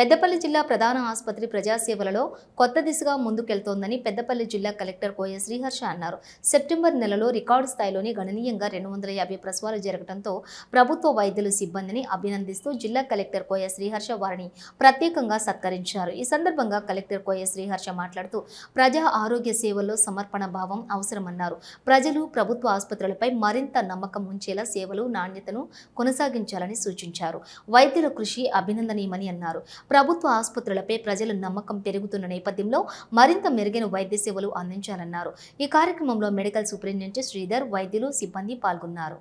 పెద్దపల్లి జిల్లా ప్రధాన ఆసుపత్రి ప్రజాసేవలలో కొత్త దిశగా ముందుకెళ్తోందని పెద్దపల్లి జిల్లా కలెక్టర్ కోయ శ్రీహర్ష అన్నారు. సెప్టెంబర్ నెలలో రికార్డు స్థాయిలోని గణనీయంగా రెండు వందల యాభై ప్రసవాలు జరగడంతో ప్రభుత్వ వైద్యులు సిబ్బందిని అభినందిస్తూ జిల్లా కలెక్టర్ కోయ శ్రీహర్ష వారిని ప్రత్యేకంగా సత్కరించారు. ఈ సందర్భంగా కలెక్టర్ కోయ శ్రీహర్ష మాట్లాడుతూ ప్రజా ఆరోగ్య సేవల్లో సమర్పణ భావం అవసరమన్నారు. ప్రజలు ప్రభుత్వ ఆసుపత్రులపై మరింత నమ్మకం ఉంచేలా సేవలు నాణ్యతను కొనసాగించాలని సూచించారు. వైద్యుల కృషి అభినందనీయమని అన్నారు. ప్రభుత్వ ఆసుపత్రులపై ప్రజల నమ్మకం పెరుగుతున్న నేపథ్యంలో మరింత మెరుగైన వైద్య సేవలు అందించాలన్నారు. ఈ కార్యక్రమంలో మెడికల్ సూపరింటెండెంట్ శ్రీధర్ వైద్యులు సిబ్బంది పాల్గొన్నారు.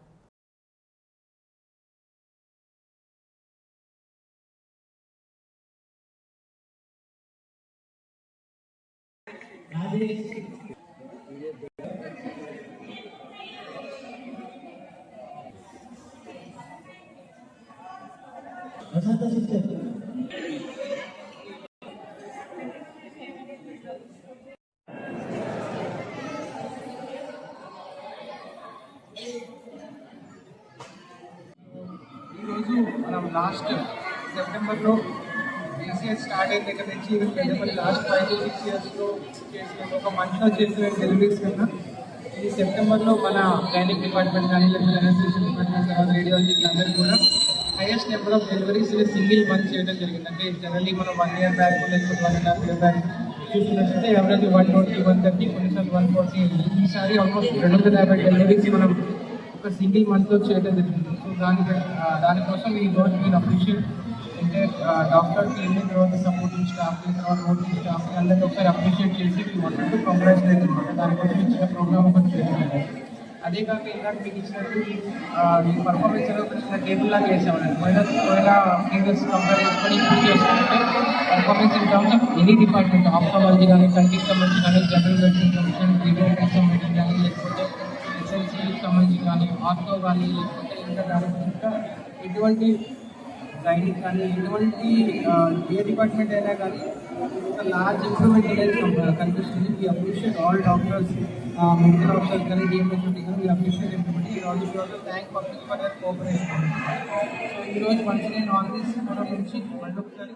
ఈరోజు మనం లాస్ట్ సెప్టెంబర్లో బీసీఎస్ స్టార్ట్ అయిన దగ్గర నుంచి ఈరోజు లాస్ట్ ఫైవ్ టు సిక్స్ ఇయర్స్లో చేసిన ఒక మంత్లో చేసిన డెలివరీస్ కన్నా. ఈ సెప్టెంబర్లో మన గైనిక్ డిపార్ట్మెంట్ కానీ లేకపోతే ఎనర్జేషన్ డిపార్ట్మెంట్ తర్వాత రేడియాలజీ అందరూ కూడా highest number of deliveries single month చేయడం జరిగింది అంటే జనరల్లీ మనం వన్ ఇయర్ బ్యాక్ లేకపోతే one and half year back చూసుకున్నట్లయితే average one twenty one thirty కొన్నిసార్లు వన్ ఫార్టీ ఈసారి ఆల్మోస్ట్ రెండు వందల యాభై డెలివరీస్ మనం ఒక సింగిల్ మంత్లో చేయడం జరిగింది సో దాని ఆ, దానికోసం ఈ రోజు నేను అప్రిషియేట్ అంటే డాక్టర్ టీమ్ తర్వాత సపోర్టింగ్ స్టాఫ్ తర్వాత ఓటింగ్ స్టాఫ్ అందరినీ ఒకసారి అప్రిషియేట్ చేసి మీ మొత్తం కంగ్రాచులేట్ అనమాట దానికోసం ఇచ్చిన ప్రోగ్రామ్ ఒకటి చేయడం అదే కాక ఇందాక మీకు ఇచ్చినట్టు ఆ, ఈ పర్ఫార్మెన్స్ అనేది ఒక చిన్న టేబుల్ లాగా వేసామని పోయిన పోయిన ప్రీవియస్ కంపేర్ చేసుకొని ఇప్పుడు చేసుకుంటే performance in terms of any department ophthalmology కానీ కంటికి సంబంధించి కానీ జనరల్ మెడిసిన్ సంబంధించి పీడియాట్రిక్ సంబంధించి కానీ లేకపోతే ఎస్ఎల్సీకి సంబంధించి కానీ ఆర్థో కానీ లేకపోతే ఇంకా దాని ఇంకా ఎటువంటి గైనిక్ కానీ ఎటువంటి ఆ, ఏ డిపార్ట్మెంట్ అయినా కానీ ఒక లార్జ్ ఇంప్రూవ్మెంట్ అనేది కం- కనిపిస్తుంది ఈ appreciate all doctors medical officers కానీ డిఎంఎస్ కానీ ఈ అప్రిషియేట్ ఇంప్రూవ్మెంట్ ఈ రోజు also thank public for their cooperation so ఈరోజు వన్స్ నేను ఆన్ దిస్ ఫోటో గురించి మళ్ళీ ఒకసారి